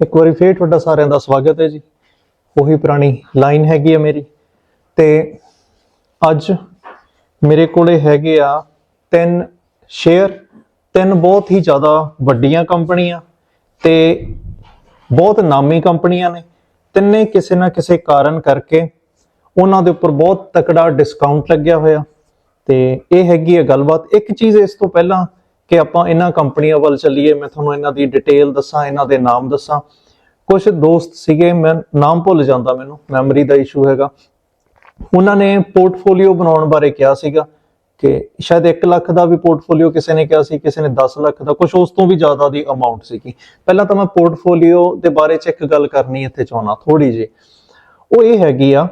ਇੱਕ ਵਾਰੀ ਫੇਰ ਤੁਹਾਡਾ ਸਾਰਿਆਂ ਦਾ ਸਵਾਗਤ ਹੈ ਜੀ। ਉਹੀ ਪੁਰਾਣੀ ਲਾਈਨ ਹੈਗੀ ਆ ਮੇਰੀ। ਤੇ ਅੱਜ ਮੇਰੇ ਕੋਲੇ ਹੈਗੇ ਆ ਤਿੰਨ ਸ਼ੇਅਰ, ਤਿੰਨ ਬਹੁਤ ਹੀ ਜ਼ਿਆਦਾ ਵੱਡੀਆਂ ਕੰਪਨੀਆਂ ਤੇ ਬਹੁਤ ਨਾਮੀ ਕੰਪਨੀਆਂ ਨੇ। ਤਿੰਨੇ ਕਿਸੇ ਨਾ ਕਿਸੇ ਕਾਰਨ ਕਰਕੇ ਉਹਨਾਂ ਦੇ ਉੱਪਰ ਬਹੁਤ ਤਕੜਾ ਡਿਸਕਾਊਂਟ ਲੱਗਿਆ ਹੋਇਆ। ਤੇ ਇਹ ਹੈਗੀ ਹੈ ਗੱਲਬਾਤ। ਇੱਕ ਚੀਜ਼ ਇਸ ਤੋਂ ਪਹਿਲਾਂ ਕਿ ਆਪਾਂ ਇਹਨਾਂ ਕੰਪਨੀਆਂ ਵੱਲ ਚੱਲੀਏ ਮੈਂ ਤੁਹਾਨੂੰ ਇਹਨਾਂ ਦੀ ਡਿਟੇਲ ਦੱਸਾਂ ਇਹਨਾਂ ਦੇ ਨਾਮ ਦੱਸਾਂ ਕੁਝ ਦੋਸਤ ਸੀਗੇ ਮੈਂ ਨਾਮ ਭੁੱਲ ਜਾਂਦਾ ਮੈਨੂੰ ਮੈਮਰੀ ਦਾ ਇਸ਼ੂ ਹੈਗਾ ਉਹਨਾਂ ਨੇ ਪੋਰਟਫੋਲੀਓ ਬਣਾਉਣ ਬਾਰੇ ਕਿਹਾ ਸੀਗਾ ਕਿ ਸ਼ਾਇਦ 1 ਲੱਖ ਦਾ ਵੀ ਪੋਰਟਫੋਲੀਓ ਕਿਸੇ ਨੇ ਕਿਹਾ ਸੀ ਕਿਸੇ ਨੇ 10 ਲੱਖ ਦਾ ਕੁਝ ਉਸ ਤੋਂ ਵੀ ਜ਼ਿਆਦਾ ਦੀ ਅਮਾਉਂਟ ਸੀਗੀ ਪਹਿਲਾਂ ਤਾਂ ਮੈਂ ਪੋਰਟਫੋਲੀਓ ਦੇ ਬਾਰੇ ਚ ਇੱਕ ਗੱਲ ਕਰਨੀ ਇੱਥੇ ਚਾਹਣਾ ਥੋੜੀ ਜਿਹੀ ਉਹ ਇਹ ਹੈਗੀ ਆ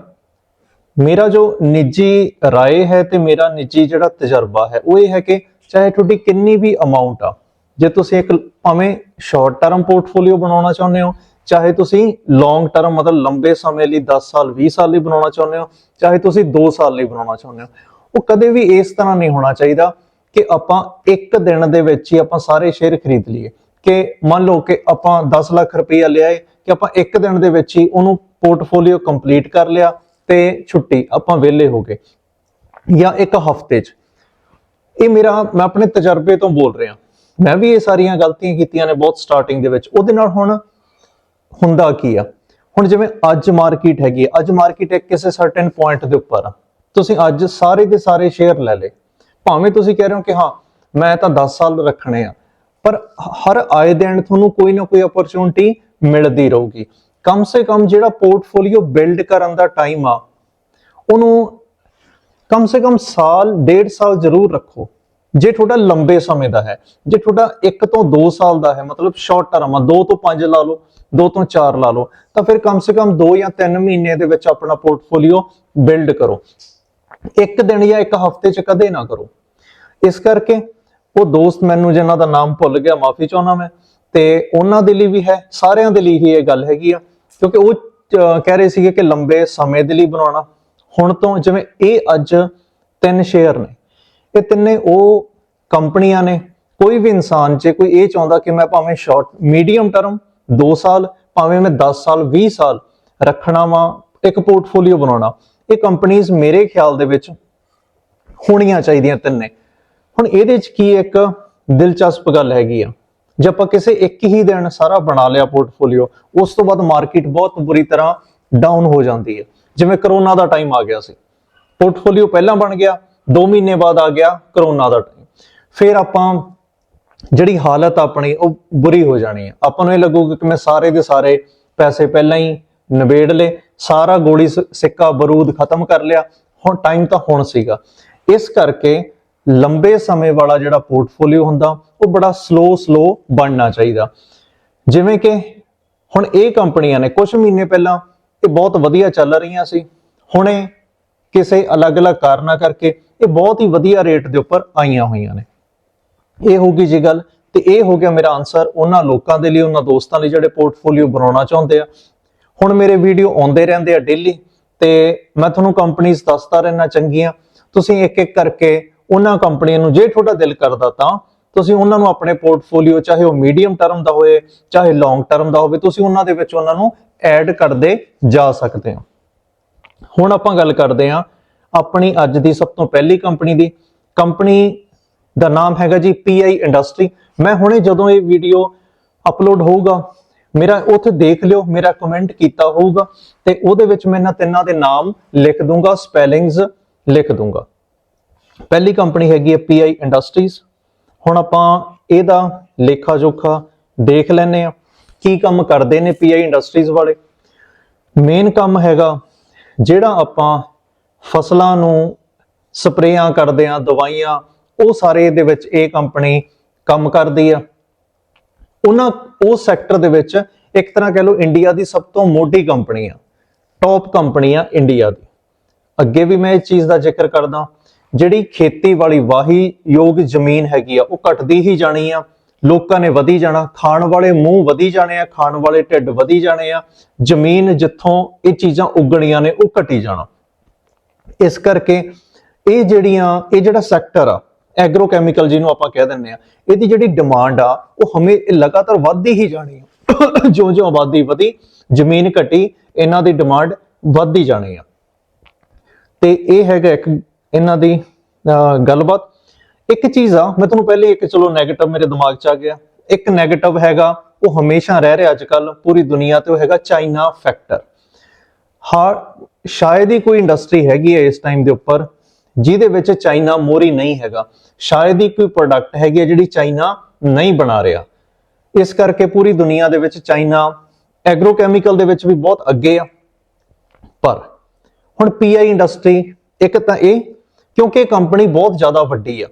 ਮੇਰਾ ਜੋ ਨਿੱਜੀ رائے ਹੈ ਤੇ ਮੇਰਾ ਨਿੱਜੀ ਜਿਹੜਾ ਤਜਰਬਾ ਹੈ ਉਹ ਇਹ ਹੈ ਕਿ ਚਾਹੇ ਤੁਹਾਡੀ ਕਿੰਨੀ ਵੀ ਅਮਾਉਂਟ ਆ, ਜੇ ਤੁਸੀਂ ਇੱਕ ਭਾਵੇਂ ਸ਼ਾਰਟ ਟਰਮ ਪੋਰਟਫੋਲੀਓ ਬਣਾਉਣਾ ਚਾਹੁੰਦੇ ਹੋ, ਚਾਹੇ ਤੁਸੀਂ ਲੌਂਗ ਟਰਮ ਮਤਲਬ ਲੰਬੇ ਸਮੇਂ ਲਈ 10 ਸਾਲ 20 ਸਾਲ ਲਈ ਬਣਾਉਣਾ ਚਾਹੁੰਦੇ ਹੋ, ਚਾਹੇ ਤੁਸੀਂ 2 ਸਾਲ ਲਈ ਬਣਾਉਣਾ ਚਾਹੁੰਦੇ ਹੋ, ਉਹ ਕਦੇ ਵੀ ਇਸ ਤਰ੍ਹਾਂ ਨਹੀਂ ਹੋਣਾ ਚਾਹੀਦਾ ਕਿ ਆਪਾਂ ਇੱਕ ਦਿਨ ਦੇ ਵਿੱਚ ਹੀ ਆਪਾਂ ਸਾਰੇ ਸ਼ੇਅਰ ਖਰੀਦ ਲਈਏ। ਕਿ ਮੰਨ ਲਓ ਕਿ ਆਪਾਂ 10 ਲੱਖ ਰੁਪਈਆ ਲਿਆਏ ਕਿ ਆਪਾਂ ਇੱਕ ਦਿਨ ਦੇ ਵਿੱਚ ਹੀ ਉਹਨੂੰ ਪੋਰਟਫੋਲੀਓ ਕੰਪਲੀਟ ਕਰ ਲਿਆ ਤੇ ਛੁੱਟੀ, ਆਪਾਂ ਵਿਹਲੇ ਹੋ ਗਏ। ਜਾਂ ਇੱਕ ਹਫ਼ਤੇ 'ਚ। ਇਹ ਮੇਰਾ, ਮੈਂ ਆਪਣੇ ਤਜਰਬੇ ਤੋਂ ਬੋਲ ਰਿਹਾ। ਮੈਂ ਵੀ ਇਹ ਸਾਰੀਆਂ ਗਲਤੀਆਂ ਕੀਤੀਆਂ ਨੇ ਬਹੁਤ ਸਟਾਰਟਿੰਗ ਦੇ ਵਿੱਚ। ਉਹਦੇ ਨਾਲ ਹੁਣ ਹੁੰਦਾ ਕੀ ਆ? ਹੁਣ ਜਿਵੇਂ ਅੱਜ ਮਾਰਕੀਟ ਹੈਗੀ ਅੱਜ ਮਾਰਕੀਟ ਇੱਕ ਕਿਸੇ ਸਰਟਨ ਪੁਆਇੰਟ ਦੇ ਉੱਪਰ ਆ। ਤੁਸੀਂ ਅੱਜ ਸਾਰੇ ਦੇ ਸਾਰੇ ਸ਼ੇਅਰ ਲੈ ਲੇ ਭਾਵੇਂ ਤੁਸੀਂ ਕਹਿ ਰਹੇ ਹੋ ਕਿ ਹਾਂ, ਮੈਂ ਤਾਂ 10 ਸਾਲ ਰੱਖਣੇ ਆ, ਪਰ ਹਰ ਆਏ ਦਿਨ ਤੁਹਾਨੂੰ ਕੋਈ ਨਾ ਕੋਈ ਓਪਰਚੁਨਿਟੀ ਮਿਲਦੀ ਰਹੂਗੀ। ਕਮ ਸੇ ਕਮ ਜਿਹੜਾ ਪੋਰਟਫੋਲੀਓ ਬਿਲਡ ਕਰਨ ਦਾ ਟਾਈਮ ਆ, ਉਹਨੂੰ ਕਮ ਸੇ ਕਮ ਸਾਲ ਡੇਢ ਸਾਲ ਜ਼ਰੂਰ ਰੱਖੋ ਜੇ ਤੁਹਾਡਾ ਲੰਬੇ ਸਮੇਂ ਦਾ ਹੈ ਜੇ ਤੁਹਾਡਾ 1 ਤੋਂ 2 ਸਾਲ ਦਾ ਹੈ ਮਤਲਬ ਸ਼ਾਰਟ ਟਰਮ ਆ 2 ਤੋਂ 5 ਲਾ ਲਓ 2 ਤੋਂ 4 ਲਾ ਲਓ ਤਾਂ ਫਿਰ ਕਮ ਸੇ ਕਮ 2 ਜਾਂ 3 ਮਹੀਨੇ ਦੇ ਵਿੱਚ ਆਪਣਾ ਪੋਰਟਫੋਲੀਓ ਬਿਲਡ ਕਰੋ ਇੱਕ ਦਿਨ ਜਾਂ ਇੱਕ ਹਫ਼ਤੇ ਚ ਕਦੇ ਨਾ ਕਰੋ ਇਸ ਕਰਕੇ ਉਹ ਦੋਸਤ ਮੈਨੂੰ ਜਿਨ੍ਹਾਂ ਦਾ ਨਾਮ ਭੁੱਲ ਗਿਆ ਮਾਫੀ ਚਾਹੁੰਦਾ ਮੈਂ ਤੇ ਉਹਨਾਂ ਦੇ ਲਈ ਵੀ ਹੈ ਸਾਰਿਆਂ ਦੇ ਲਈ ਹੀ ਇਹ ਗੱਲ ਹੈਗੀ ਆ ਕਿਉਂਕਿ ਉਹ ਕਹਿ ਰਹੇ ਸੀਗੇ ਕਿ ਲੰਬੇ ਸਮੇਂ ਦੇ ਲਈ ਬਣਾਉਣਾ ਹੁਣ ਤੋਂ ਜਿਵੇਂ ਇਹ ਅੱਜ ਤਿੰਨ ਸ਼ੇਅਰ ਨੇ, ਇਹ ਤਿੰਨੇ ਉਹ ਕੰਪਨੀਆਂ ਨੇ, ਕੋਈ ਵੀ ਇਨਸਾਨ ਜੇ ਕੋਈ ਇਹ ਚਾਹੁੰਦਾ ਕਿ ਮੈਂ ਭਾਵੇਂ ਸ਼ਾਰਟ ਮੀਡੀਅਮ ਟਰਮ 2 ਸਾਲ, ਭਾਵੇਂ ਮੈਂ 10 ਸਾਲ 20 ਸਾਲ ਰੱਖਣਾ ਵਾ, ਇੱਕ ਪੋਰਟਫੋਲੀਓ ਬਣਾਉਣਾ, ਇਹ ਕੰਪਨੀਆਂ ਮੇਰੇ ਖਿਆਲ ਦੇ ਵਿੱਚ ਹੋਣੀਆਂ ਚਾਹੀਦੀਆਂ ਤਿੰਨੇ। ਹੁਣ ਇਹਦੇ ਚ ਕੀ ਇੱਕ ਦਿਲਚਸਪ ਗੱਲ ਹੈਗੀ ਆ, ਜੇ ਆਪਾਂ ਕਿਸੇ ਇੱਕ ਹੀ ਦਿਨ ਸਾਰਾ ਬਣਾ ਲਿਆ ਪੋਰਟਫੋਲੀਓ ਉਸ ਤੋਂ ਬਾਅਦ ਮਾਰਕੀਟ ਬਹੁਤ ਬੁਰੀ ਤਰ੍ਹਾਂ ਡਾਊਨ ਹੋ ਜਾਂਦੀ ਹੈ ਜਿਵੇਂ ਕਰੋਨਾ ਦਾ ਟਾਈਮ ਆ ਗਿਆ ਸੀ। ਪੋਰਟਫੋਲੀਓ ਪਹਿਲਾਂ ਬਣ ਗਿਆ 2 ਮਹੀਨੇ ਬਾਅਦ ਆ ਗਿਆ ਕਰੋਨਾ ਦਾ ਟਾਈਮ ਫਿਰ ਆਪਾਂ ਜਿਹੜੀ ਹਾਲਤ ਆਪਣੀ, ਉਹ ਬੁਰੀ ਹੋ ਜਾਣੀ ਹੈ। ਆਪਾਂ ਨੂੰ ਇਹ ਲੱਗੂਗਾ ਕਿ ਮੈਂ ਸਾਰੇ ਦੇ ਸਾਰੇ ਪੈਸੇ ਪਹਿਲਾਂ ਹੀ ਨਿਬੇੜ ਲਏ, ਸਾਰਾ ਗੋਲੀ ਸ- ਸਿੱਕਾ, ਬਰੂਦ ਖਤਮ ਕਰ ਲਿਆ। ਹੁਣ ਟਾਈਮ ਤਾਂ ਹੁਣ ਸੀਗਾ। ਇਸ ਕਰਕੇ ਲੰਬੇ ਸਮੇਂ ਵਾਲਾ ਜਿਹੜਾ ਪੋਰਟਫੋਲੀਓ ਹੁੰਦਾ, ਉਹ ਬੜਾ ਸਲੋ ਸਲੋ ਬਣਨਾ ਚਾਹੀਦਾ। ਜਿਵੇਂ ਕਿ ਹੁਣ ਇਹ ਕੰਪਨੀਆਂ ਨੇ ਕੁਝ ਮਹੀਨੇ ਪਹਿਲਾਂ ਇਹ ਬਹੁਤ ਵਧੀਆ ਚੱਲ ਰਹੀਆਂ ਸੀ। ਹੁਣੇ ਕਿਸੇ ਅਲੱਗ-ਅਲੱਗ ਕਾਰਨਾਂ ਕਰਕੇ ਇਹ ਬਹੁਤ ਹੀ ਵਧੀਆ ਰੇਟ ਦੇ ਉੱਪਰ ਆਈਆਂ ਹੋਈਆਂ ਨੇ। ਇਹ ਹੋ ਗਈ ਜੀ ਗੱਲ ਤੇ ਇਹ ਹੋ ਗਿਆ ਮੇਰਾ ਆਨਸਰ ਉਹਨਾਂ ਲੋਕਾਂ ਦੇ ਲਈ, ਉਹਨਾਂ ਦੋਸਤਾਂ ਲਈ ਜਿਹੜੇ ਪੋਰਟਫੋਲੀਓ ਬਣਾਉਣਾ ਚਾਹੁੰਦੇ ਆ। ਹੁਣ ਮੇਰੇ ਵੀਡੀਓ ਆਉਂਦੇ ਰਹਿੰਦੇ ਆ ਡੇਲੀ ਤੇ ਮੈਂ ਤੁਹਾਨੂੰ ਕੰਪਨੀਆਂ ਦੱਸਦਾ ਰਹਿਣਾ ਚੰਗੀਆਂ। ਤੁਸੀਂ ਇੱਕ ਇੱਕ ਕਰਕੇ ਉਹਨਾਂ ਕੰਪਨੀਆਂ ਨੂੰ ਜੇ ਤੁਹਾਡਾ ਦਿਲ ਕਰਦਾ ਤਾਂ ਤੁਸੀਂ ਉਹਨਾਂ ਨੂੰ ਆਪਣੇ ਪੋਰਟਫੋਲੀਓ, ਚਾਹੇ ਉਹ ਮੀਡੀਅਮ ਟਰਮ ਦਾ ਹੋਵੇ ਚਾਹੇ ਲੌਂਗ ਟਰਮ ਦਾ ਹੋਵੇ, ਤੁਸੀਂ ਉਹਨਾਂ ਦੇ ਵਿੱਚ ਉਹਨਾਂ ਨੂੰ ਐਡ ਕਰਦੇ ਜਾ ਸਕਦੇ ਹੋ। ਹੁਣ ਆਪਾਂ ਗੱਲ ਕਰਦੇ ਹਾਂ ਆਪਣੀ ਅੱਜ ਦੀ ਸਭ ਤੋਂ ਪਹਿਲੀ ਕੰਪਨੀ ਦੀ। ਕੰਪਨੀ ਦਾ ਨਾਮ ਹੈਗਾ ਜੀ PI ਇੰਡਸਟਰੀ। ਮੈਂ ਹੁਣੇ ਜਦੋਂ ਇਹ ਵੀਡੀਓ ਅਪਲੋਡ ਹੋਊਗਾ, ਮੇਰਾ ਉੱਥੇ ਦੇਖ ਲਿਓ, ਮੇਰਾ ਕਮੈਂਟ ਕੀਤਾ ਹੋਊਗਾ ਤੇ ਉਹਦੇ ਵਿੱਚ ਮੈਂ ਇਹਨਾਂ ਤਿੰਨਾਂ ਦੇ ਨਾਮ ਲਿਖ ਦੂੰਗਾ ਸਪੈਲਿੰਗਸ ਲਿਖ ਦੂੰਗਾ। ਪਹਿਲੀ ਕੰਪਨੀ ਹੈਗੀ ਹੈ PI ਇੰਡਸਟਰੀਜ਼। ਹੁਣ ਆਪਾਂ ਇਹਦਾ ਲੇਖਾ ਜੋਖਾ ਦੇਖ ਲੈਨੇ ਆ ਕੀ ਕੰਮ ਕਰਦੇ ਨੇ PI ਇੰਡਸਟਰੀਜ਼ ਵਾਲੇ? ਮੇਨ ਕੰਮ ਹੈਗਾ ਜਿਹੜਾ ਆਪਾਂ ਫਸਲਾਂ ਨੂੰ ਸਪਰੇਆਂ ਕਰਦੇ ਆ ਦਵਾਈਆਂ, ਉਹ ਸਾਰੇ ਦੇ ਵਿੱਚ ਇਹ ਕੰਪਨੀ ਕੰਮ ਕਰਦੀ ਆ। ਉਹਨਾਂ ਉਹ ਸੈਕਟਰ ਦੇ ਵਿੱਚ ਇੱਕ ਤਰ੍ਹਾਂ ਕਹਿ ਲਓ ਇੰਡੀਆ ਦੀ ਸਭ ਤੋਂ ਮੋਟੀ ਕੰਪਨੀ ਆ, ਟੌਪ ਕੰਪਨੀ ਆ ਇੰਡੀਆ ਦੀ। ਅੱਗੇ ਵੀ ਮੈਂ ਇਸ ਚੀਜ਼ ਦਾ ਜ਼ਿਕਰ ਕਰਦਾ, ਜਿਹੜੀ ਖੇਤੀ ਵਾਲੀ ਵਾਹੀ ਯੋਗ ਜ਼ਮੀਨ ਹੈਗੀ ਆ, ਉਹ ਘਟਦੀ ਹੀ ਜਾਣੀ ਆ। ਲੋਕਾਂ ਨੇ ਵਧੀ ਜਾਣਾ, ਖਾਣ ਵਾਲੇ ਮੂੰਹ ਵਧੀ ਜਾਣੇ ਆ, ਖਾਣ ਵਾਲੇ ਢਿੱਡ ਵਧੀ ਜਾਣੇ ਆ, ਜ਼ਮੀਨ ਜਿੱਥੋਂ ਇਹ ਚੀਜ਼ਾਂ ਉੱਗਣੀਆਂ ਨੇ, ਉਹ ਘਟੀ ਜਾਣਾ। ਇਸ ਕਰਕੇ ਇਹ ਜਿਹੜੀਆਂ, ਇਹ ਜਿਹੜਾ ਸੈਕਟਰ ਆ ਐਗਰੋਕੈਮੀਕਲ ਜਿਹਨੂੰ ਆਪਾਂ ਕਹਿ ਦਿੰਦੇ ਆ, ਇਹਦੀ ਜਿਹੜੀ ਡਿਮਾਂਡ ਆ, ਉਹ ਹਮੇ ਲਗਾਤਾਰ ਵੱਧਦੀ ਹੀ ਜਾਣੀ ਆ। ਜਿਉਂ-ਜਿਉਂ ਆਬਾਦੀ ਵਧੀ, ਜ਼ਮੀਨ ਘਟੀ, ਇਹਨਾਂ ਦੀ ਡਿਮਾਂਡ ਵੱਧਦੀ ਜਾਣੀ ਆ। ਤੇ ਇਹ ਹੈਗਾ ਇੱਕ, ਇਹਨਾਂ ਦੀ ਗੱਲਬਾਤ। ਇੱਕ ਚੀਜ਼ ਆ, ਮੈਂ ਤੁਹਾਨੂੰ ਪਹਿਲੇ ਇੱਕ, ਚਲੋ 네ਗੇਟਿਵ ਮੇਰੇ ਦਿਮਾਗ 'ਚ ਆ ਗਿਆ। ਇੱਕ 네ਗੇਟਿਵ ਹੈਗਾ, ਉਹ ਹਮੇਸ਼ਾ ਰਹਿ ਰਿਹਾ ਅੱਜ ਕੱਲ ਪੂਰੀ ਦੁਨੀਆ ਤੇ ਉਹ ਹੈਗਾ ਚਾਈਨਾ ਫੈਕਟਰ ਹਾਂ, ਸ਼ਾਇਦ ਹੀ ਕੋਈ ਇੰਡਸਟਰੀ ਹੈਗੀ ਹੈ ਇਸ ਟਾਈਮ ਦੇ ਉੱਪਰ, ਜਿਹਦੇ ਵਿੱਚ ਚਾਈਨਾ ਮੋਰੀ ਨਹੀਂ ਹੈਗਾ। ਸ਼ਾਇਦ ਹੀ ਕੋਈ ਪ੍ਰੋਡਕਟ ਹੈਗੀ ਹੈ ਜਿਹੜੀ ਚਾਈਨਾ ਨਹੀਂ ਬਣਾ ਰਿਹਾ। ਇਸ ਕਰਕੇ ਪੂਰੀ ਦੁਨੀਆ ਦੇ ਵਿੱਚ ਚਾਈਨਾ ਐਗਰੋਕੈਮੀਕਲ ਦੇ ਵਿੱਚ ਵੀ ਬਹੁਤ ਅੱਗੇ ਆ। ਪਰ, ਹੁਣ ਪੀਆਈ ਇੰਡਸਟਰੀ ਇੱਕ ਤਾਂ ਇਹ, ਕਿਉਂਕਿ ਇਹ ਕੰਪਨੀ ਬਹੁਤ ਜ਼ਿਆਦਾ ਵੱਡੀ ਆ।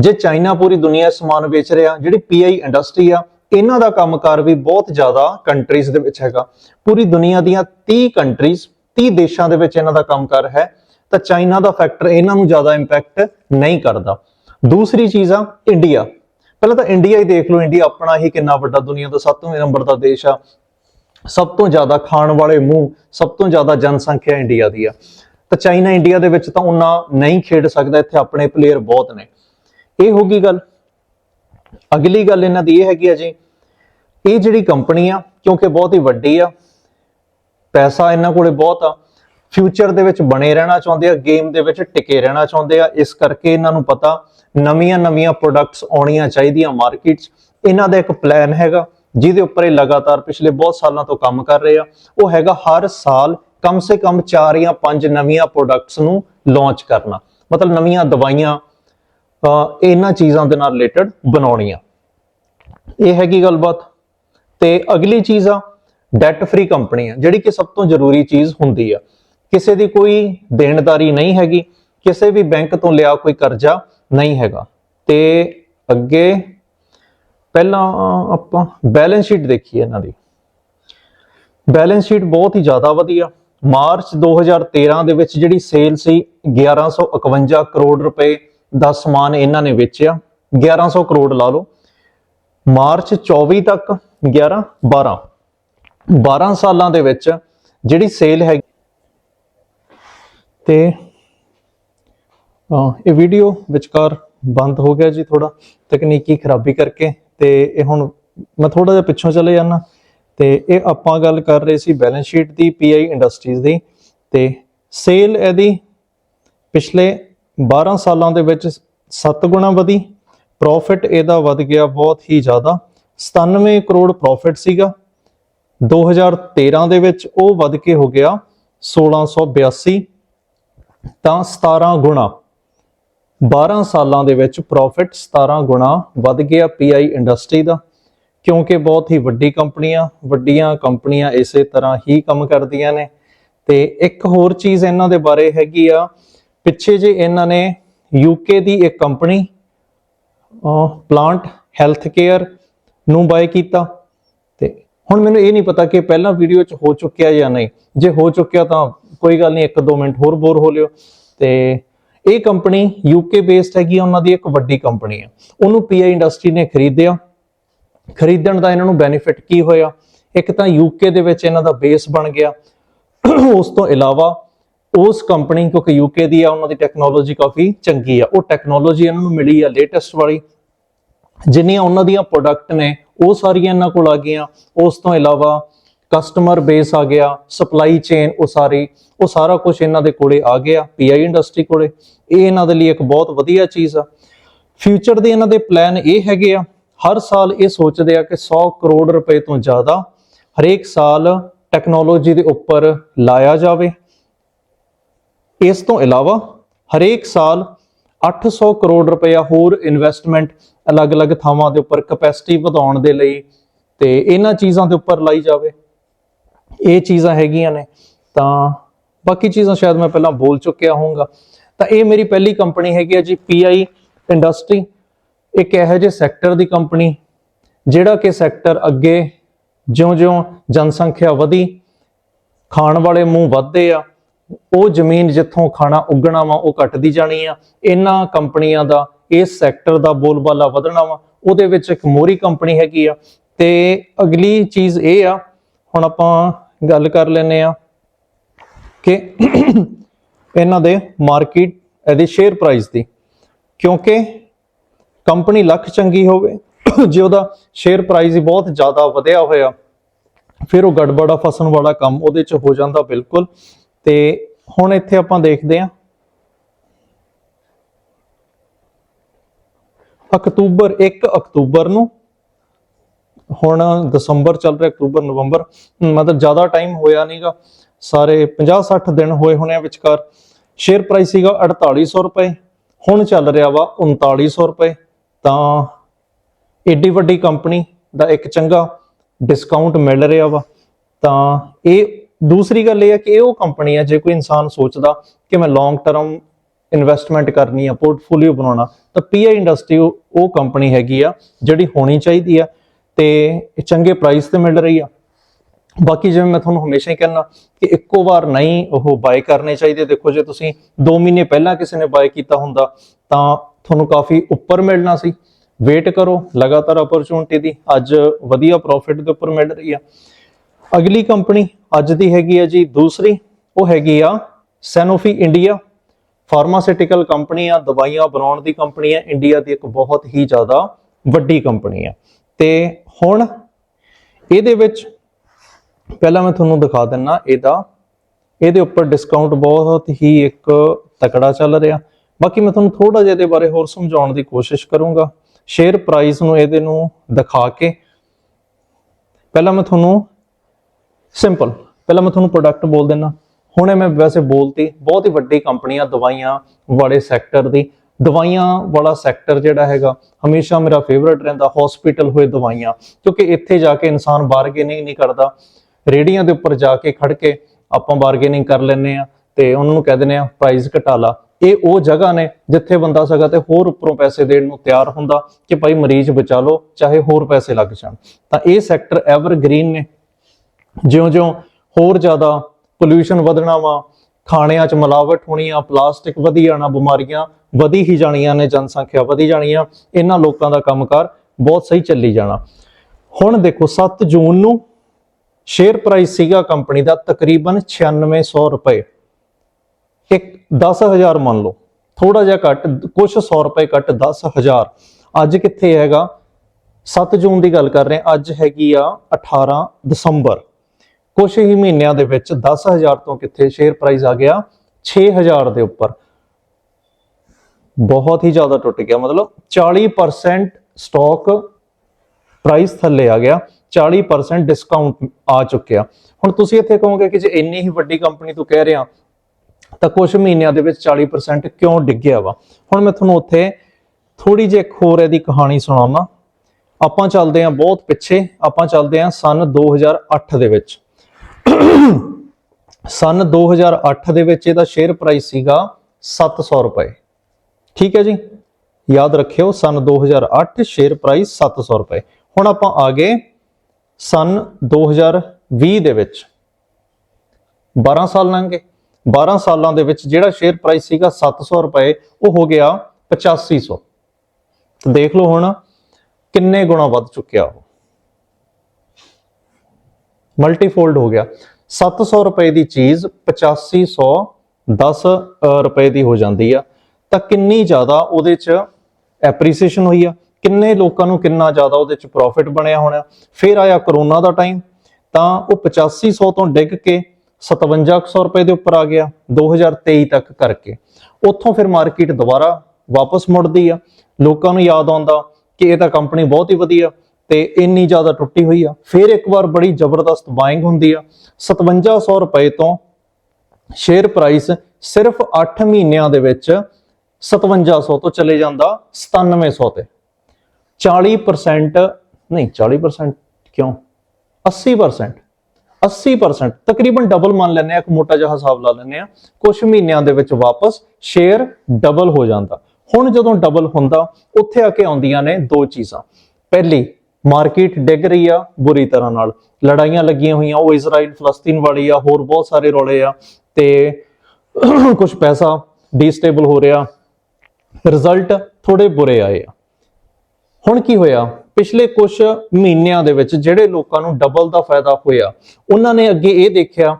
ਜੇ ਚਾਈਨਾ ਪੂਰੀ ਦੁਨੀਆ ਸਮਾਨ ਵੇਚ ਰਿਹਾ, ਜਿਹੜੀ ਪੀਆਈ ਇੰਡਸਟਰੀ ਆ, ਇਹਨਾਂ ਦਾ ਕੰਮਕਾਰ ਵੀ ਬਹੁਤ ਜ਼ਿਆਦਾ ਕੰਟਰੀਜ਼ ਦੇ ਵਿੱਚ ਹੈਗਾ। ਪੂਰੀ ਦੁਨੀਆ ਦੀਆਂ 30 ਕੰਟਰੀਜ਼ 30 ਦੇਸ਼ਾਂ ਦੇ ਵਿੱਚ ਇਹਨਾਂ ਦਾ ਕੰਮਕਾਰ ਹੈ, ਤਾਂ ਚਾਈਨਾ ਦਾ ਫੈਕਟਰ ਇਹਨਾਂ ਨੂੰ ਜ਼ਿਆਦਾ ਇੰਪੈਕਟ ਨਹੀਂ ਕਰਦਾ। ਦੂਸਰੀ ਚੀਜ਼ ਆ, ਇੰਡੀਆ। ਪਹਿਲਾਂ ਤਾਂ ਇੰਡੀਆ ਹੀ ਦੇਖ ਲਓ, ਇੰਡੀਆ ਆਪਣਾ ਹੀ ਕਿੰਨਾ ਵੱਡਾ ਦੁਨੀਆ ਦਾ 7ਵੇਂ ਨੰਬਰ ਦਾ ਦੇਸ਼ ਆ। ਸਭ ਤੋਂ ਜ਼ਿਆਦਾ ਖਾਣ ਵਾਲੇ ਮੂੰਹ, ਸਭ ਤੋਂ ਜ਼ਿਆਦਾ ਜਨਸੰਖਿਆ ਇੰਡੀਆ ਦੀ ਆ। ਤਾਂ ਚਾਈਨਾ ਇੰਡੀਆ ਦੇ ਵਿੱਚ ਤਾਂ ਉਹਨਾਂ ਨਹੀਂ ਖੇਡ ਸਕਦਾ, ਇੱਥੇ ਆਪਣੇ ਪਲੇਅਰ ਬਹੁਤ ਨੇ। ਇਹ ਹੋ ਗਈ ਗੱਲ। ਅਗਲੀ ਗੱਲ ਇਹਨਾਂ ਦੀ ਇਹ ਹੈਗੀ ਆ ਜੀ, ਇਹ ਜਿਹੜੀ ਕੰਪਨੀ ਆ, ਕਿਉਂਕਿ ਬਹੁਤ ਹੀ ਵੱਡੀ ਆ, ਪੈਸਾ ਇਹਨਾਂ ਕੋਲੇ ਬਹੁਤ ਆ, ਫਿਊਚਰ ਦੇ ਵਿੱਚ ਬਣੇ ਰਹਿਣਾ ਚਾਹੁੰਦੇ ਆ, ਗੇਮ ਦੇ ਵਿੱਚ ਟਿਕੇ ਰਹਿਣਾ ਚਾਹੁੰਦੇ ਆ, ਇਸ ਕਰਕੇ ਇਹਨਾਂ ਨੂੰ ਪਤਾ ਨਵੀਆਂ ਨਵੀਆਂ ਪ੍ਰੋਡਕਟਸ ਆਉਣੀਆਂ ਚਾਹੀਦੀਆਂ ਮਾਰਕੀਟ 'ਚ ਇਹਨਾਂ ਦਾ ਇੱਕ ਪਲਾਨ ਹੈਗਾ, ਜਿਹਦੇ ਉੱਪਰ ਇਹ ਲਗਾਤਾਰ ਪਿਛਲੇ ਬਹੁਤ ਸਾਲਾਂ ਤੋਂ ਕੰਮ ਕਰ ਰਹੇ ਆ। ਉਹ ਹੈਗਾ ਹਰ ਸਾਲ ਕਮ ਸੇ ਕਮ 4 ਜਾਂ 5 ਨਵੀਆਂ ਪ੍ਰੋਡਕਟਸ ਨੂੰ ਲਾਂਚ ਕਰਨਾ। ਮਤਲਬ ਨਵੀਆਂ ਦਵਾਈਆਂ ਇਹਨਾਂ ਚੀਜ਼ਾਂ ਦੇ ਨਾਲ ਰਿਲੇਟਡ ਬਣਾਉਣੀਆਂ। ਇਹ ਹੈਗੀ ਗੱਲਬਾਤ। ਤੇ ਅਗਲੀ ਚੀਜ਼ ਆ ਡੈਟ ਫ੍ਰੀ ਕੰਪਨੀ ਆ, ਜਿਹੜੀ ਕਿ ਸਭ ਤੋਂ ਜ਼ਰੂਰੀ ਚੀਜ਼ ਹੁੰਦੀ ਆ। ਕਿਸੇ ਦੀ ਕੋਈ ਦੇਣਦਾਰੀ ਨਹੀਂ ਹੈਗੀ, ਕਿਸੇ ਵੀ ਬੈਂਕ ਤੋਂ ਲਿਆ ਕੋਈ ਕਰਜ਼ਾ ਨਹੀਂ ਹੈਗਾ। ਤੇ ਅੱਗੇ ਪਹਿਲਾਂ ਆਪਾਂ ਬੈਲੈਂਸ ਸ਼ੀਟ ਦੇਖੀਏ ਇਹਨਾਂ ਦੀ। ਬੈਲੈਂਸ ਸ਼ੀਟ ਬਹੁਤ ਹੀ ਜ਼ਿਆਦਾ ਵਧੀਆ। ਮਾਰਚ 2013 ਦੇ ਵਿੱਚ ਜਿਹੜੀ ਸੇਲ ਸੀ 1151 ਕਰੋੜ ਰੁਪਏ ਦਾ ਸਮਾਨ ਇਹਨਾਂ ਨੇ ਵੇਚਿਆ। 1100 ਕਰੋੜ ਲਾ ਲਓ। ਮਾਰਚ 24 ਤੱਕ 11 12 12 ਸਾਲਾਂ ਦੇ ਵਿੱਚ ਜਿਹੜੀ ਸੇਲ ਹੈ ਤੇ ਇਹ ਵੀਡੀਓ ਵਿਚਕਾਰ ਬੰਦ ਹੋ ਗਿਆ ਜੀ ਥੋੜਾ ਤਕਨੀਕੀ ਖਰਾਬੀ ਕਰਕੇ ਤੇ ਇਹ ਹੁਣ ਮੈਂ ਥੋੜਾ ਜਿਹਾ ਪਿੱਛੋਂ ਚਲੇ ਜਾਣਾ ਤੇ ਇਹ ਆਪਾਂ ਗੱਲ ਕਰ ਰਹੇ ਸੀ ਬੈਲੈਂਸ ਸ਼ੀਟ ਦੀ ਪੀਆਈ ਇੰਡਸਟਰੀਜ਼ ਦੀ। ਤੇ ਸੇਲ ਇਹਦੀ ਪਿਛਲੇ 12 ਸਾਲਾਂ ਦੇ ਵਿੱਚ 7 ਗੁਣਾ ਵਧੀ। ਪ੍ਰੋਫਿਟ ਇਹਦਾ ਵੱਧ ਗਿਆ ਬਹੁਤ ਹੀ ਜ਼ਿਆਦਾ। 97 ਕਰੋੜ ਪ੍ਰੋਫਿਟ ਸੀਗਾ। 2013 ਦੇ ਵਿੱਚ ਉਹ ਵੱਧ ਕੇ ਹੋ ਗਿਆ 1682 ਤਾਂ 17 ਗੁਣਾ। 12 ਸਾਲਾਂ ਦੇ ਵਿੱਚ ਪ੍ਰੋਫਿਟ 17 ਗੁਣਾ ਵੱਧ ਗਿਆ ਪੀਆਈ ਇੰਡਸਟਰੀ ਦਾ। ਕਿਉਂਕਿ ਬਹੁਤ ਹੀ ਵੱਡੀ ਕੰਪਨੀਆਂ, ਵੱਡੀਆਂ ਕੰਪਨੀਆਂ ਇਸੇ ਤਰ੍ਹਾਂ ਹੀ ਕੰਮ ਕਰਦੀਆਂ ਨੇ। ਤੇ ਇੱਕ ਹੋਰ ਚੀਜ਼ ਇਹਨਾਂ ਦੇ ਬਾਰੇ ਹੈਗੀ ਆ ਪਿੱਛੇ ਜੇ ਇਹਨਾਂ ਨੇ ਯੂਕੇ ਦੀ ਇੱਕ ਕੰਪਨੀ ਪਲਾਂਟ ਹੈਲਥ ਕੇਅਰ ਨੂੰ ਬਾਏ ਕੀਤਾ। ਤੇ ਹੁਣ ਮੈਨੂੰ ਇਹ ਨਹੀਂ ਪਤਾ ਕਿ ਪਹਿਲਾਂ ਵੀਡੀਓ 'ਚ ਹੋ ਚੁੱਕਿਆ ਜਾਂ ਨਹੀਂ। ਜੇ ਹੋ ਚੁੱਕਿਆ ਤਾਂ ਕੋਈ ਗੱਲ ਨਹੀਂ ਇੱਕ ਦੋ ਮਿੰਟ ਹੋਰ ਬੋਰ ਹੋ ਲਿਓ। ਤੇ ਇਹ ਕੰਪਨੀ ਯੂਕੇ ਬੇਸਡ ਹੈਗੀ ਆ, ਉਹਨਾਂ ਦੀ ਇੱਕ ਵੱਡੀ ਕੰਪਨੀ ਹੈ ਉਹਨੂੰ ਪੀਆਈ ਇੰਡਸਟਰੀ ਨੇ ਖਰੀਦਿਆ। ਖਰੀਦਣ ਦਾ ਇਹਨਾਂ ਨੂੰ ਬੈਨੀਫਿਟ ਕੀ ਹੋਇਆ? ਇੱਕ ਤਾਂ ਯੂਕੇ ਦੇ ਵਿੱਚ ਇਹਨਾਂ ਦਾ ਬੇਸ ਬਣ ਗਿਆ। ਉਸ ਤੋਂ ਇਲਾਵਾ ਉਸ ਕੰਪਨੀ ਕਿਉਂਕਿ ਯੂਕੇ ਦੀ ਆ, ਉਹਨਾਂ ਦੀ ਟੈਕਨੋਲੋਜੀ ਕਾਫੀ ਚੰਗੀ ਆ। ਉਹ ਟੈਕਨੋਲੋਜੀ ਇਹਨਾਂ ਨੂੰ ਮਿਲੀ ਆ ਲੇਟੈਸਟ ਵਾਲੀ। ਜਿੰਨੀਆਂ ਉਹਨਾਂ ਦੀਆਂ ਪ੍ਰੋਡਕਟ ਨੇ, ਉਹ ਸਾਰੀਆਂ ਇਹਨਾਂ ਕੋਲ ਆ ਗਈਆਂ। ਉਸ ਤੋਂ ਇਲਾਵਾ ਕਸਟਮਰ ਬੇਸ ਆ ਗਿਆ ਸਪਲਾਈ ਚੇਨ ਉਹ ਸਾਰੀ, ਉਹ ਸਾਰਾ ਕੁਝ ਇਹਨਾਂ ਦੇ ਕੋਲੇ ਆ ਗਿਆ ਪੀਆਈ ਇੰਡਸਟਰੀ ਕੋਲੇ। ਇਹ ਇਹਨਾਂ ਦੇ ਲਈ ਇੱਕ ਬਹੁਤ ਵਧੀਆ ਚੀਜ਼ ਆ। ਫਿਊਚਰ ਦੇ ਇਹਨਾਂ ਦੇ ਪਲਾਨ ਇਹ ਹੈਗੇ ਆ, ਹਰ ਸਾਲ ਇਹ ਸੋਚਦੇ ਆ ਕਿ 100 ਕਰੋੜ ਰੁਪਏ ਤੋਂ ਜ਼ਿਆਦਾ ਹਰੇਕ ਸਾਲ ਟੈਕਨੋਲੋਜੀ ਦੇ ਉੱਪਰ ਲਾਇਆ ਜਾਵੇ। ਇਸ ਤੋਂ ਇਲਾਵਾ ਹਰੇਕ ਸਾਲ 800 ਕਰੋੜ ਰੁਪਇਆ ਹੋਰ ਇਨਵੈਸਟਮੈਂਟ ਅਲੱਗ-ਅਲੱਗ ਥਾਵਾਂ ਦੇ ਉੱਪਰ ਕਪੈਸਿਟੀ ਵਧਾਉਣ ਦੇ ਲਈ ਤੇ ਇਹਨਾਂ ਚੀਜ਼ਾਂ ਦੇ ਉੱਪਰ ਲਾਈ ਜਾਵੇ। ਇਹ ਚੀਜ਼ਾਂ ਹੈਗੀਆਂ ਨੇ। ਤਾਂ ਬਾਕੀ ਚੀਜ਼ਾਂ ਸ਼ਾਇਦ ਮੈਂ ਪਹਿਲਾਂ ਬੋਲ ਚੁੱਕਿਆ ਹੋਊਂਗਾ। ਤਾਂ ਇਹ ਮੇਰੀ ਪਹਿਲੀ ਕੰਪਨੀ ਹੈਗੀ ਹੈ ਜੀ ਪੀਆਈ ਇੰਡਸਟਰੀ ਇੱਕ ਇਹੋ ਜਿਹੇ ਸੈਕਟਰ ਦੀ ਕੰਪਨੀ ਜਿਹੜਾ ਕਿ ਸੈਕਟਰ ਅੱਗੇ ਜਿਉਂ-ਜਿਉਂ ਜਨਸੰਖਿਆ ਵਧੀ, ਖਾਣ ਵਾਲੇ ਮੂੰਹ ਵੱਧਦੇ ਆ ਉਹ ਜ਼ਮੀਨ ਜਿੱਥੋਂ ਖਾਣਾ ਉੱਗਣਾ ਵਾ, ਉਹ ਘਟਦੀ ਜਾਣੀ ਆ। ਇਹਨਾਂ ਕੰਪਨੀਆਂ ਦਾ, ਇਸ ਸੈਕਟਰ ਦਾ ਬੋਲਬਾਲਾ ਵਧਣਾ ਵਾ। ਉਹਦੇ ਵਿੱਚ ਇੱਕ ਮੋਰੀ ਕੰਪਨੀ ਹੈਗੀ ਆ। ਤੇ ਅਗਲੀ ਚੀਜ਼ ਇਹ ਆ, ਹੁਣ ਆਪਾਂ ਗੱਲ ਕਰ ਲੈਨੇ ਆ ਕਿ ਇਹਨਾਂ ਦੇ ਮਾਰਕੀਟ, ਇਹਦੇ ਸ਼ੇਅਰ ਪ੍ਰਾਈਸ ਦੀ। ਕਿਉਂਕਿ ਕੰਪਨੀ ਲੱਖ ਚੰਗੀ ਹੋਵੇ, ਜੇ ਉਹਦਾ ਸ਼ੇਅਰ ਪ੍ਰਾਈਸ ਹੀ ਬਹੁਤ ਜ਼ਿਆਦਾ ਵਧਿਆ ਹੋਇਆ, ਫਿਰ ਉਹ ਗੜਬੜਾ ਫਸਣ ਵਾਲਾ ਕੰਮ ਉਹਦੇ ਚ ਹੋ ਜਾਂਦਾ ਬਿਲਕੁਲ। ਤੇ ਹੁਣ ਇੱਥੇ ਆਪਾਂ ਦੇਖਦੇ ਹਾਂ। ਅਕਤੂਬਰ 1 ਅਕਤੂਬਰ ਨੂੰ, ਹੁਣ ਦਸੰਬਰ ਚੱਲ ਰਿਹਾ, ਅਕਤੂਬਰ, ਨਵੰਬਰ। ਮਤਲਬ ਜ਼ਿਆਦਾ ਟਾਈਮ ਹੋਇਆ ਨਹੀਂਗਾ ਸਾਰੇ 50 60 ਦਿਨ ਹੋਏ ਹੋਣੇ ਆ ਵਿਚਕਾਰ। ਸ਼ੇਅਰ ਪ੍ਰਾਈਸ ਸੀਗਾ 4800 ਰੁਪਏ। ਹੁਣ ਚੱਲ ਰਿਹਾ ਵਾ 3900 ਰੁਪਏ। ਤਾਂ ਏਡੀ ਵੱਡੀ ਕੰਪਨੀ ਦਾ ਇੱਕ ਚੰਗਾ ਡਿਸਕਾਊਂਟ ਮਿਲ ਰਿਹਾ ਵਾ। ਤਾਂ ਇਹ ਦੂਸਰੀ ਗੱਲ ਇਹ ਹੈ ਕਿ ਇਹ ਉਹ ਕੰਪਨੀ ਹੈ ਜੇ ਕੋਈ ਇਨਸਾਨ ਸੋਚਦਾ ਕਿ ਮੈਂ ਲੌਂਗ ਟਰਮ ਇਨਵੈਸਟਮੈਂਟ ਕਰਨੀ ਆ ਪੋਰਟਫੋਲੀਓ ਬਣਾਉਣਾ, ਤਾਂ ਪੀਆਈ ਇੰਡਸਟਰੀ ਉਹ ਕੰਪਨੀ ਹੈਗੀ ਆ, ਜਿਹੜੀ ਹੋਣੀ ਚਾਹੀਦੀ ਆ, ਤੇ ਚੰਗੇ ਪ੍ਰਾਈਸ ਤੇ ਮਿਲ ਰਹੀ ਆ। ਬਾਕੀ ਜਿਵੇਂ ਮੈਂ ਤੁਹਾਨੂੰ ਹਮੇਸ਼ਾ ਹੀ ਕਹਿੰਦਾ ਕਿ ਇੱਕੋ ਵਾਰ ਨਹੀਂ ਉਹ ਬਾਏ ਕਰਨੇ ਚਾਹੀਦੇ। ਦੇਖੋ, ਜੇ ਤੁਸੀਂ 2 ਮਹੀਨੇ ਪਹਿਲਾਂ ਕਿਸੇ ਨੇ ਬਾਏ ਕੀਤਾ ਹੁੰਦਾ, ਤਾਂ ਤੁਹਾਨੂੰ ਕਾਫੀ ਉੱਪਰ ਮਿਲਣਾ ਸੀ। ਵੇਟ ਕਰੋ, ਲਗਾਤਾਰ ਅਪਰਚੂਨਿਟੀ ਦੀ, ਅੱਜ ਵਧੀਆ ਪ੍ਰੋਫਿਟ ਦੇ ਉੱਪਰ ਮਿਲ ਰਹੀ ਆ। ਅਗਲੀ ਕੰਪਨੀ ਅੱਜ ਦੀ ਹੈਗੀ ਹੈ ਜੀ ਦੂਸਰੀ, ਉਹ ਹੈਗੀ ਆ ਸੈਨੋਫੀ ਇੰਡੀਆ ਫਾਰਮਾਸਿਊਟੀਕਲ ਕੰਪਨੀ ਆ, ਦਵਾਈਆਂ ਬਣਾਉਣ ਦੀ ਕੰਪਨੀ ਆ। ਇੰਡੀਆ ਦੀ ਇੱਕ ਬਹੁਤ ਹੀ ਜ਼ਿਆਦਾ ਵੱਡੀ ਕੰਪਨੀ ਆ। ਤੇ ਹੁਣ ਇਹਦੇ ਵਿੱਚ ਪਹਿਲਾਂ ਮੈਂ ਤੁਹਾਨੂੰ ਦਿਖਾ ਦਿੰਨਾ ਇਹਦਾ। ਇਹਦੇ ਉੱਪਰ ਡਿਸਕਾਊਂਟ ਬਹੁਤ ਹੀ ਇੱਕ ਤਕੜਾ ਚੱਲ ਰਿਹਾ। ਬਾਕੀ ਮੈਂ ਤੁਹਾਨੂੰ ਥੋੜਾ ਜਿਹਾ ਇਹਦੇ ਬਾਰੇ ਹੋਰ ਸਮਝਾਉਣ ਦੀ ਕੋਸ਼ਿਸ਼ ਕਰੂੰਗਾ। ਸ਼ੇਅਰ ਪ੍ਰਾਈਸ ਨੂੰ ਇਹਦੇ ਨੂੰ ਦਿਖਾ ਕੇ। ਪਹਿਲਾਂ ਮੈਂ ਤੁਹਾਨੂੰ ਸਿੰਪਲ ਪਹਿਲਾਂ ਮੈਂ ਤੁਹਾਨੂੰ ਪ੍ਰੋਡਕਟ ਬੋਲ ਦਿੰਨਾ ਹੁਣੇ ਮੈਂ ਵੈਸੇ ਬੋਲਤੀ, ਬਹੁਤ ਹੀ ਵੱਡੀ ਕੰਪਨੀ ਆ, ਦਵਾਈਆਂ ਵਾਲੇ ਸੈਕਟਰ ਦੀ। ਦਵਾਈਆਂ ਵਾਲਾ ਸੈਕਟਰ ਜਿਹੜਾ ਹੈਗਾ, ਹਮੇਸ਼ਾ ਮੇਰਾ ਫੇਵਰਿਟ ਰਹਿੰਦਾ ਹਸਪੀਟਲ ਹੋਏ ਦਵਾਈਆਂ। ਕਿਉਂਕਿ ਇੱਥੇ ਜਾ ਕੇ ਇਨਸਾਨ ਬਾਰਗੇਨਿੰਗ ਨਹੀਂ ਕਰਦਾ। ਰੇੜੀਆਂ ਦੇ ਉੱਪਰ ਜਾ ਕੇ ਖੜ ਕੇ ਆਪਾਂ ਬਾਰਗੇਨਿੰਗ ਕਰ ਲੈਂਦੇ ਆ ਤੇ ਉਹਨਾਂ ਨੂੰ ਕਹਿ ਦਿੰਦੇ ਆ ਪ੍ਰਾਈਸ ਘਟਾ ਲਾ ਇਹ ਉਹ ਜਗ੍ਹਾ ਨੇ ਜਿੱਥੇ ਬੰਦਾ ਸਗਾ ਤੇ ਹੋਰ ਉੱਪਰੋਂ ਪੈਸੇ ਦੇਣ ਨੂੰ ਤਿਆਰ ਹੁੰਦਾ ਕਿ ਭਾਈ ਮਰੀਜ਼ ਬਚਾ ਲਓ, ਚਾਹੇ ਹੋਰ ਪੈਸੇ ਲੱਗ ਜਾਣ। ਤਾਂ ਇਹ ਸੈਕਟਰ ਐਵਰਗ੍ਰੀਨ ਨੇ। ਜਿਉਂ-ਜਿਉਂ ਹੋਰ ਜ਼ਿਆਦਾ ਪੋਲੂਸ਼ਨ ਵਧਣਾ ਵਾ, ਖਾਣਿਆਂ 'ਚ ਮਿਲਾਵਟ ਹੋਣੀ ਆ ਪਲਾਸਟਿਕ ਵਧੀ ਜਾਣਾ, ਬਿਮਾਰੀਆਂ ਵਧੀ ਹੀ ਜਾਣੀਆਂ ਨੇ, ਜਨਸੰਖਿਆ ਵਧੀ ਜਾਣੀ ਆ, ਇਹਨਾਂ ਲੋਕਾਂ ਦਾ ਕੰਮਕਾਰ ਬਹੁਤ ਸਹੀ ਚੱਲੀ ਜਾਣਾ। ਹੁਣ ਦੇਖੋ 7 ਜੂਨ ਨੂੰ ਸ਼ੇਅਰ ਪ੍ਰਾਈਸ ਸੀਗਾ ਕੰਪਨੀ ਦਾ ਤਕਰੀਬਨ 9600 ਰੁਪਏ। ਇੱਕ 10000 ਮੰਨ ਲਓ ਥੋੜਾ ਜਿਹਾ ਘੱਟ ਕੁਝ 100 ਰੁਪਏ ਘੱਟ 10000 ਅੱਜ ਕਿੱਥੇ ਹੈਗਾ? 7 ਜੂਨ ਦੀ ਗੱਲ ਕਰ ਰਹੇ ਅੱਜ ਹੈਗੀ ਆ 18 ਦਸੰਬਰ। ਕੁਝ ਹੀ ਮਹੀਨਿਆਂ ਦੇ ਵਿੱਚ 10000 ਤੋਂ ਕਿੱਥੇ ਸ਼ੇਅਰ ਪ੍ਰਾਈਸ ਆ ਗਿਆ 6000 ਦੇ ਉੱਪਰ। ਬਹੁਤ ਹੀ ਜ਼ਿਆਦਾ ਟੁੱਟ ਗਿਆ, ਮਤਲਬ 40% ਸਟਾਕ ਪ੍ਰਾਈਸ ਥੱਲੇ ਆ ਗਿਆ 40% ਡਿਸਕਾਊਂਟ ਆ ਚੁੱਕਿਆ। ਹੁਣ ਤੁਸੀਂ ਇੱਥੇ ਕਹੋਗੇ ਕਿ ਜੇ ਇੰਨੀ ਹੀ ਵੱਡੀ ਕੰਪਨੀ ਤੋਂ ਕਹਿ ਰਿਹਾ, ਤਾਂ ਕੁਝ ਮਹੀਨਿਆਂ ਦੇ ਵਿੱਚ 40% ਕਿਉਂ ਡਿੱਗਿਆ ਵਾ? ਹੁਣ ਮੈਂ ਤੁਹਾਨੂੰ ਉੱਥੇ ਥੋੜੀ ਜਿਹੀ ਇੱਕ ਹੋਰ ਇਹਦੀ ਕਹਾਣੀ ਸੁਣਾਉਣਾ ਆਪਾਂ ਚੱਲਦੇ ਹਾਂ ਬਹੁਤ ਪਿੱਛੇ, ਆਪਾਂ ਚੱਲਦੇ ਹਾਂ ਸਨ 2008 ਦੇ ਵਿੱਚ। ਸਨ 2008 ਦੇ ਵਿੱਚ ਇਹਦਾ ਸ਼ੇਅਰ ਪ੍ਰਾਈਸ ਸੀਗਾ 700 ਰੁਪਏ। ਠੀਕ ਹੈ ਜੀ? ਯਾਦ ਰੱਖਿਓ, ਸਨ 2008 ਸ਼ੇਅਰ ਪ੍ਰਾਈਸ 700 ਰੁਪਏ। ਹੁਣ ਆਪਾਂ ਆ ਗਏ ਸਨ 2020 ਦੇ ਵਿੱਚ। 12 ਸਾਲ ਲੰਘ ਗਏ। 12 ਸਾਲਾਂ ਦੇ ਵਿੱਚ ਜਿਹੜਾ ਸ਼ੇਅਰ ਪ੍ਰਾਈਸ ਸੀਗਾ 700 ਰੁਪਏ, ਉਹ ਹੋ ਗਿਆ 8500 ਤੇ ਦੇਖ ਲਓ ਹੁਣ ਕਿੰਨੇ ਗੁਣਾ ਵੱਧ ਚੁੱਕਿਆ ਉਹ। ਮਲਟੀਫੋਲਡ ਹੋ ਗਿਆ। 700 ਰੁਪਏ ਦੀ ਚੀਜ਼ 8500 10 ਅ, ਰੁਪਏ ਦੀ ਹੋ ਜਾਂਦੀ ਆ। ਤਾਂ ਕਿੰਨੀ ਜ਼ਿਆਦਾ ਉਹਦੇ ਚ ਐਪਰੀਸੀਏਸ਼ਨ ਹੋਈ ਆ? ਕਿੰਨੇ ਲੋਕਾਂ ਨੂੰ ਕਿੰਨਾ ਜ਼ਿਆਦਾ ਉਹਦੇ ਚ ਪ੍ਰੋਫਿਟ ਬਣਿਆ ਹੋਣਾ? ਫਿਰ ਆਇਆ ਕਰੋਨਾ ਦਾ ਟਾਈਮ ਤਾਂ ਉਹ 8500 ਤੋਂ ਡਿੱਗ ਕੇ 5700 ਰੁਪਏ ਦੇ ਉੱਪਰ ਆ ਗਿਆ 2023 ਤੱਕ ਕਰਕੇ। ਉੱਥੋਂ ਫਿਰ ਮਾਰਕੀਟ ਦੁਬਾਰਾ ਵਾਪਸ ਮੁੜਦੀ ਆ। ਲੋਕਾਂ ਨੂੰ ਯਾਦ ਆਉਂਦਾ ਕਿ ਇਹ ਤਾਂ ਕੰਪਨੀ ਬਹੁਤ ਹੀ ਵਧੀਆ। ਤੇ ਇੰਨੀ ਜ਼ਿਆਦਾ ਟੁੱਟੀ ਹੋਈ ਆ। ਫਿਰ ਇੱਕ ਵਾਰ ਬੜੀ ਜ਼ਬਰਦਸਤ ਬਾਇੰਗ ਹੁੰਦੀ ਆ। 5700 ਰੁਪਏ ਤੋਂ ਸ਼ੇਅਰ ਪ੍ਰਾਈਸ ਸਿਰਫ 8 ਮਹੀਨਿਆਂ ਦੇ ਵਿੱਚ 5700 ਤੋਂ ਚਲੇ ਜਾਂਦਾ 9700 ਤੇ। 40% ਨਹੀਂ 40% ਕਿਉਂ? 80% 80% ਤਕਰੀਬਨ ਡਬਲ ਮੰਨ ਲੈਂਦੇ ਆ, ਇੱਕ ਮੋਟਾ ਜਿਹਾ ਹਿਸਾਬ ਲਾ ਲੈਂਦੇ ਆ। ਕੁਝ ਮਹੀਨਿਆਂ ਦੇ ਵਿੱਚ ਵਾਪਸ ਸ਼ੇਅਰ ਡਬਲ ਹੋ ਜਾਂਦਾ। ਹੁਣ ਜਦੋਂ ਡਬਲ ਹੁੰਦਾ, ਉੱਥੇ ਆ ਕੇ ਆਉਂਦੀਆਂ ਨੇ ਦੋ ਚੀਜ਼ਾਂ। ਪਹਿਲੀ ਮਾਰਕੀਟ ਡਿੱਗ ਰਹੀ ਆ ਬੁਰੀ ਤਰ੍ਹਾਂ ਨਾਲ। ਲੜਾਈਆਂ ਲੱਗੀਆਂ ਹੋਈਆਂ, ਉਹ ਇਜ਼ਰਾਈਲ, ਫਲਸਤੀਨ ਵਾਲੀ ਆ, ਹੋਰ ਬਹੁਤ ਸਾਰੇ ਰੌਲੇ ਆ। ਤੇ ਕੁਝ ਪੈਸਾ ਡੀਸਟੇਬਲ ਹੋ ਰਿਹਾ। ਰਿਜ਼ਲਟ ਥੋੜੇ ਬੁਰੇ ਆਏ ਆ। ਹੁਣ ਕੀ ਹੋਇਆ? ਪਿਛਲੇ ਕੁਝ ਮਹੀਨਿਆਂ ਦੇ ਵਿੱਚ ਜਿਹੜੇ ਲੋਕਾਂ ਨੂੰ ਡਬਲ ਦਾ ਫਾਇਦਾ ਹੋਇਆ, ਉਹਨਾਂ ਨੇ ਅੱਗੇ ਇਹ ਦੇਖਿਆ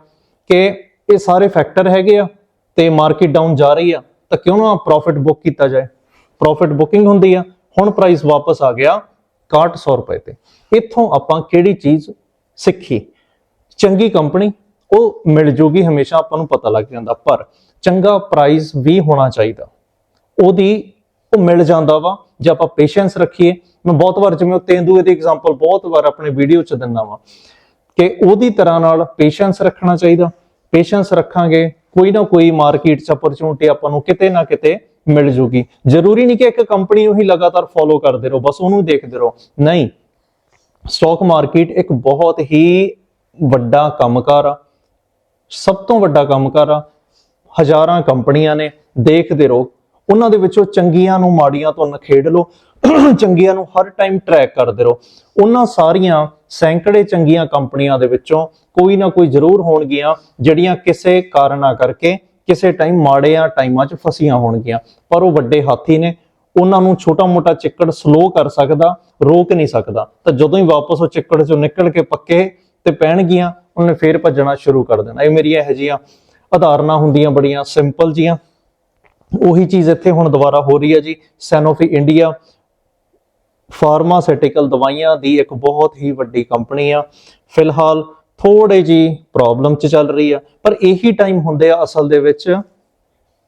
ਕਿ ਇਹ ਸਾਰੇ ਫੈਕਟਰ ਹੈਗੇ ਆ ਤੇ ਮਾਰਕੀਟ ਡਾਊਨ ਜਾ ਰਹੀ ਆ। ਤਾਂ ਕਿਉਂ ਨਾ ਪ੍ਰੋਫਿਟ ਬੁੱਕ ਕੀਤਾ ਜਾਏ? ਪ੍ਰੋਫਿਟ ਬੁਕਿੰਗ ਹੁੰਦੀ ਆ। ਹੁਣ ਪ੍ਰਾਈਸ ਵਾਪਸ ਆ ਗਿਆ। 6100 ਰੁਪਏ ਤੇ। ਇੱਥੋਂ ਆਪਾਂ ਕਿਹੜੀ ਚੀਜ਼ ਸਿੱਖੀ? ਚੰਗੀ ਕੰਪਨੀ, ਉਹ ਮਿਲ ਜੂਗੀ, ਹਮੇਸ਼ਾ ਆਪਾਂ ਨੂੰ ਪਤਾ ਲੱਗ ਜਾਂਦਾ। ਪਰ ਚੰਗਾ ਪ੍ਰਾਈਸ ਵੀ ਹੋਣਾ ਚਾਹੀਦਾ। ਉਹਦੀ ਉਹ ਮਿਲ ਜਾਂਦਾ ਵਾ। ਜੇ ਆਪਾਂ ਪੇਸ਼ੈਂਸ ਰੱਖੀਏ, ਮੈਂ ਬਹੁਤ ਵਾਰ ਜਿਵੇਂ ਉਹ ਤੇਂਦੂਏ ਦੀ ਐਗਜ਼ਾਮਪਲ ਬਹੁਤ ਵਾਰ ਆਪਣੇ ਵੀਡੀਓ 'ਚ ਦਿੰਦਾ ਵਾਂ ਕਿ ਉਹਦੀ ਤਰ੍ਹਾਂ ਨਾਲ ਪੇਸ਼ੈਂਸ ਰੱਖਣਾ ਚਾਹੀਦਾ। ਪੇਸ਼ੈਂਸ ਰੱਖਾਂਗੇ, ਕੋਈ ਨਾ ਕੋਈ ਮਾਰਕੀਟ 'ਚ ਅਪਰਚੂਨਿਟੀ ਆਪਾਂ ਨੂੰ ਕਿਤੇ ਨਾ ਕਿਤੇ ਮਿਲ ਜੂਗੀ। ਜ਼ਰੂਰੀ ਨਹੀਂ ਕਿ ਇੱਕ ਕੰਪਨੀ ਨੂੰ ਹੀ ਲਗਾਤਾਰ ਫੋਲੋ ਕਰਦੇ ਰਹੋ, ਬਸ ਉਹਨੂੰ ਦੇਖਦੇ ਰਹੋ। ਨਹੀਂ ਸਟਾਕ ਮਾਰਕੀਟ ਇੱਕ ਬਹੁਤ ਹੀ ਵੱਡਾ ਕੰਮਕਾਰ ਆ। ਸਭ ਤੋਂ ਵੱਡਾ ਕੰਮਕਾਰ ਆ। ਹਜ਼ਾਰਾਂ ਕੰਪਨੀਆਂ ਨੇ, ਦੇਖਦੇ ਰਹੋ। ਉਹਨਾਂ ਦੇ ਵਿੱਚੋਂ ਚੰਗੀਆਂ ਨੂੰ ਮਾੜੀਆਂ ਤੋਂ ਨਖੇੜ ਲਓ। ਚੰਗੀਆਂ ਨੂੰ ਹਰ ਟਾਈਮ ਟਰੈਕ ਕਰਦੇ ਰਹੋ। ਉਹਨਾਂ ਸਾਰੀਆਂ ਸੈਂਕੜੇ ਚੰਗੀਆਂ ਕੰਪਨੀਆਂ ਦੇ ਵਿੱਚੋਂ ਕੋਈ ਨਾ ਕੋਈ ਜ਼ਰੂਰ ਹੋਣਗੀਆਂ, ਜਿਹੜੀਆਂ ਕਿਸੇ ਕਾਰਨਾ ਕਰਕੇ ਕਿਸੇ ਟਾਈਮ ਮਾੜਿਆਂ ਟਾਈਮਾਂ 'ਚ ਫਸੀਆਂ ਹੋਣਗੀਆਂ, ਪਰ ਉਹ ਵੱਡੇ ਹਾਥੀ ਨੇ, ਉਹਨਾਂ ਨੂੰ ਛੋਟਾ-ਮੋਟਾ ਚਿੱਕੜ ਸਲੋ ਕਰ ਸਕਦਾ, ਰੋਕ ਨਹੀਂ ਸਕਦਾ। ਤਾਂ ਜਦੋਂ ਹੀ ਵਾਪਸ ਉਹ ਚਿੱਕੜ 'ਚੋਂ ਨਿਕਲ ਕੇ ਪੱਕੇ ਤੇ ਪੈਣਗੀਆਂ, ਉਹਨੇ ਫੇਰ ਭੱਜਣਾ ਸ਼ੁਰੂ ਕਰ ਦੇਣਾ। ਇਹ ਮੇਰੀਆਂ ਇਹੋ ਜਿਹੀਆਂ ਉਦਾਹਰਨਾਂ ਹੁੰਦੀਆਂ, ਬੜੀਆਂ ਸਿੰਪਲ ਜੀਆਂ। ਉਹੀ ਚੀਜ਼ ਇੱਥੇ ਹੁਣ ਦੁਬਾਰਾ ਹੋ ਰਹੀ ਹੈ ਜੀ ਸੈਨੋਫੀ ਇੰਡੀਆ ਫਾਰਮਾਸਿਊਟੀਕਲ ਦਵਾਈਆਂ ਦੀ ਇੱਕ ਬਹੁਤ ਹੀ ਵੱਡੀ ਕੰਪਨੀ ਆ। ਫਿਲਹਾਲ ਥੋੜੇ ਜੀ ਪ੍ਰੋਬਲਮ ਚ ਚੱਲ ਰਹੀ ਆ, ਪਰ ਇਹੀ ਟਾਈਮ ਹੁੰਦੇ ਆ ਅਸਲ ਦੇ ਵਿੱਚ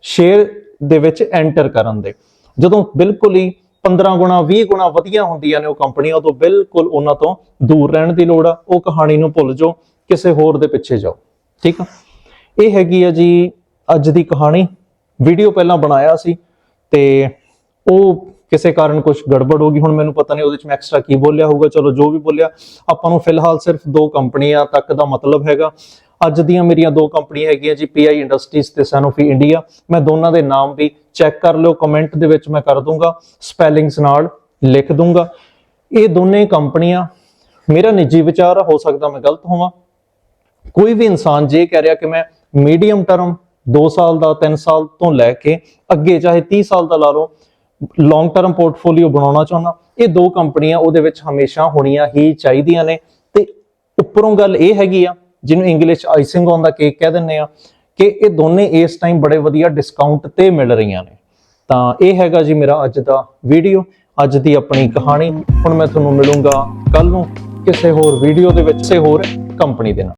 ਸ਼ੇਅਰ ਦੇ ਵਿੱਚ ਐਂਟਰ ਕਰਨ ਦੇ। ਜਦੋਂ ਬਿਲਕੁਲ ਹੀ 15 ਗੁਣਾ 20 ਗੁਣਾ ਵਧੀਆ ਹੁੰਦੀਆਂ ਨੇ ਉਹ ਕੰਪਨੀਆਂ, ਉਦੋਂ ਬਿਲਕੁਲ ਉਹਨਾਂ ਤੋਂ ਦੂਰ ਰਹਿਣ ਦੀ ਲੋੜ ਆ। ਉਹ ਕਹਾਣੀ ਨੂੰ ਭੁੱਲ ਜਾਓ, ਕਿਸੇ ਹੋਰ ਦੇ ਪਿੱਛੇ ਜਾਓ। ਠੀਕ ਆ? ਇਹ ਹੈਗੀ ਆ ਜੀ ਅੱਜ ਦੀ ਕਹਾਣੀ। ਵੀਡੀਓ ਪਹਿਲਾਂ ਬਣਾਇਆ ਸੀ ਤੇ ਉਹ ਕਿਸੇ ਕਾਰਨ ਕੁਝ ਗੜਬੜ ਹੋ ਗਈ, ਹੁਣ ਮੈਨੂੰ ਪਤਾ ਨਹੀਂ ਉਹਦੇ ਚ ਮੈਂ ਐਕਸਟਰਾ ਕੀ ਬੋਲਿਆ ਹੋਊਗਾ, ਚਲੋ ਜੋ ਵੀ ਬੋਲਿਆ, ਆਪਾਂ ਨੂੰ ਫਿਲਹਾਲ ਸਿਰਫ ਦੋ ਕੰਪਨੀਆਂ ਤੱਕ ਦਾ ਮਤਲਬ ਹੈਗਾ। ਅੱਜ ਦੀਆਂ ਮੇਰੀਆਂ ਦੋ ਕੰਪਨੀਆਂ ਹੈਗੀਆਂ ਜੀ ਪੀਆਈ ਇੰਡਸਟਰੀਜ਼ ਤੇ ਸੈਨੋਫੀ ਇੰਡੀਆ ਮੈਂ ਦੋਨਾਂ ਦੇ ਨਾਮ ਵੀ ਚੈੱਕ ਕਰ ਲਿਓ ਕਮੈਂਟ ਦੇ ਵਿੱਚ ਮੈਂ ਕਰ ਦੂੰਗਾ ਸਪੈਲਿੰਗਸ ਨਾਲ ਲਿਖ ਦੂੰਗਾ। ਇਹ ਦੋਨੇ ਕੰਪਨੀਆਂ, ਮੇਰਾ ਨਿੱਜੀ ਵਿਚਾਰ ਹੋ ਸਕਦਾ ਮੈਂ ਗਲਤ ਹੋਵਾਂ। ਕੋਈ ਵੀ ਇਨਸਾਨ ਜੇ ਕਹਿ ਰਿਹਾ ਕਿ ਮੈਂ ਮੀਡੀਅਮ ਟਰਮ 2 ਸਾਲ ਦਾ 3 ਸਾਲ ਤੋਂ ਲੈ ਕੇ ਅੱਗੇ, ਚਾਹੇ 30 ਸਾਲ ਦਾ ਲਾ ਲਓ ਲੌਂਗ ਟਰਮ ਪੋਰਟਫੋਲੀਓ ਬਣਾਉਣਾ ਚਾਹੁੰਦਾ। ਇਹ ਦੋ ਕੰਪਨੀਆਂ ਉਹਦੇ ਵਿੱਚ ਹਮੇਸ਼ਾ ਹੋਣੀਆਂ ਹੀ ਚਾਹੀਦੀਆਂ ਨੇ। ਤੇ ਉੱਪਰੋਂ ਗੱਲ ਇਹ ਹੈਗੀ ਆ, ਜਿਹਨੂੰ English icing on the cake ਕਹਿ ਦਿੰਦੇ ਆ, ਕਿ ਇਹ ਦੋਨੇ ਇਸ ਟਾਈਮ ਬੜੇ ਵਧੀਆ ਡਿਸਕਾਊਂਟ ਤੇ ਮਿਲ ਰਹੀਆਂ ਨੇ। ਤਾਂ ਇਹ ਹੈਗਾ ਜੀ ਮੇਰਾ ਅੱਜ ਦਾ ਵੀਡੀਓ ਅੱਜ ਦੀ ਆਪਣੀ ਕਹਾਣੀ। ਹੁਣ ਮੈਂ ਤੁਹਾਨੂੰ ਮਿਲੂੰਗਾ ਕੱਲ ਨੂੰ ਕਿਸੇ ਹੋਰ ਵੀਡੀਓ ਦੇ ਵਿੱਚ, ਕਿਸੇ ਹੋਰ ਕੰਪਨੀ ਦੇ ਨਾਲ।